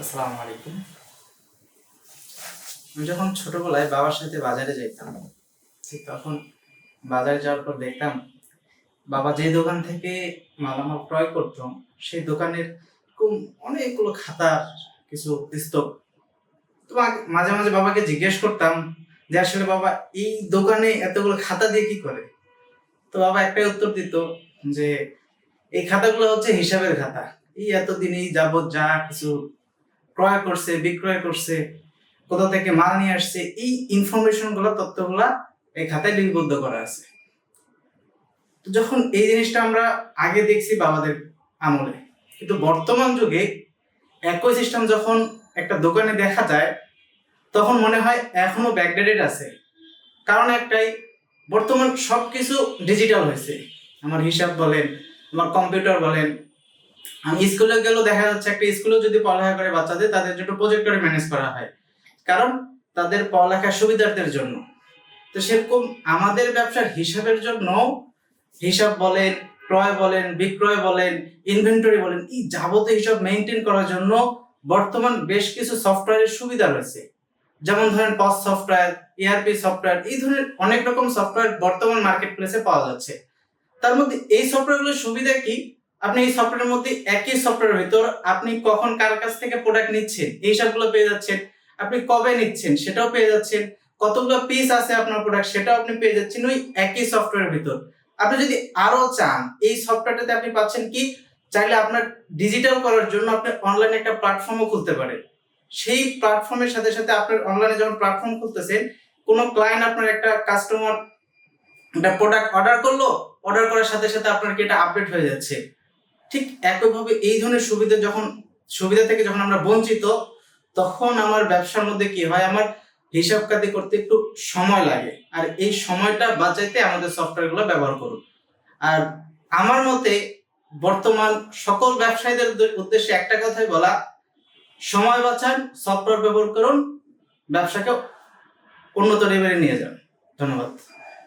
আসসালামু আলাইকুম। আমি যখন ছোটবেলায় বাবার সাথে বাজারে যাইতাম ঠিক তখন বাজারে যাওয়ার পর দেখতাম, বাবা যে দোকান থেকে মালামাল ক্রয় করতাম সেই দোকানের অনেকগুলো খাতার কিছু পুস্তক। তো মাঝে মাঝে বাবাকে জিজ্ঞেস করতাম যে, আসলে বাবা, এই দোকানে এতগুলো খাতা দিয়ে কি করে? তো বাবা একটাই উত্তর দিত যে, এই খাতাগুলো হচ্ছে হিসাবের খাতা। এই এতদিন এই যাবৎ যা কিছু ক্রয় করছে, বিক্রয় করছে, কোথা থেকে মাল নিয়ে আসছে, এই ইনফরমেশনগুলো, তথ্যগুলা এই খাতায় লিপিবদ্ধ করা আছে। তো যখন এই জিনিসটা আমরা আগে দেখছি বাবাদের আমলে, কিন্তু বর্তমান যুগে একই সিস্টেম যখন একটা দোকানে দেখা যায়, তখন মনে হয় এখনও ব্যাকডেটেড আছে। কারণ একটাই, বর্তমান সব কিছু ডিজিটাল হয়েছে। আমার হিসাব বলেন, আমার কম্পিউটার বলেন আমি স্কুলে গেলেও দেখা যাচ্ছে একটা স্কুলে যদি পড়ালেখা করে বাচ্চাদের, তাদের জন্য প্রজেক্টরে ম্যানেজ করা হয়। কারণ তাদের পড়ালেখার সুবিধার্থের জন্য। তো সেরকম আমাদের ব্যবসার হিসাবের জন্য হিসাব বলেন, ক্রয় বলেন, বিক্রয় বলেন ইনভেন্টরি বলেন, এই যাবতীয় হিসাব মেনটেন করার জন্য বর্তমান বেশ কিছু সফটওয়্যারের সুবিধা রয়েছে। যেমন ধরেন পস সফটওয়্যার ইআরপি সফটওয়্যার এই ধরনের অনেক রকম সফটওয়্যার বর্তমান মার্কেট প্লেসে পাওয়া যাচ্ছে। তার মধ্যে এই সফটওয়্যারগুলোর সুবিধা কি? আপনি এই সফটওয়্যারের মধ্যে একই সফটওয়্যারের ভিতর আপনি কখন কার কাছ থেকে প্রোডাক্ট নিচ্ছেন, এই সবগুলো পেয়ে যাচ্ছেন। আপনি কবে নিচ্ছেন সেটাও পেয়ে যাচ্ছেন। কতগুলো পিস আছে আপনার প্রোডাক্ট সেটাও আপনি পেয়ে যাচ্ছেন ওই একই সফটওয়্যারের ভিতর। আপনি যদি আরও চান, এই সফটওয়্যারটাতে আপনি পাচ্ছেন কি, চাইলে আপনার ডিজিটাল করার জন্য আপনি অনলাইনে একটা প্ল্যাটফর্মও খুলতে পারেন সেই প্ল্যাটফর্মের সাথে সাথে আপনার অনলাইনে যখন প্ল্যাটফর্ম খুলতেছেন, কোনো ক্লায়েন্ট আপনার একটা কাস্টমার একটা প্রোডাক্ট অর্ডার করল অর্ডার করার সাথে সাথে আপনার কি এটা আপডেট হয়ে যাচ্ছে। ঠিক একইভাবে এই ধরনের সুবিধা যখন, সুবিধা থেকে যখন আমরা বঞ্চিত, তখন আমার ব্যবসার মধ্যে কি হয়? আমার হিসাব কাতি করতে একটু সময় লাগে। আর এই সময়টা বাঁচাইতে আমাদের সফটওয়্যারগুলো ব্যবহার করুন। আর আমার মতে, বর্তমান সকল ব্যবসায়ীদের উদ্দেশ্যে একটা কথাই বলা, সময় বাঁচান, সফটওয়্যার ব্যবহার করুন, ব্যবসাকে উন্নত লেভেলে নিয়ে যান। ধন্যবাদ।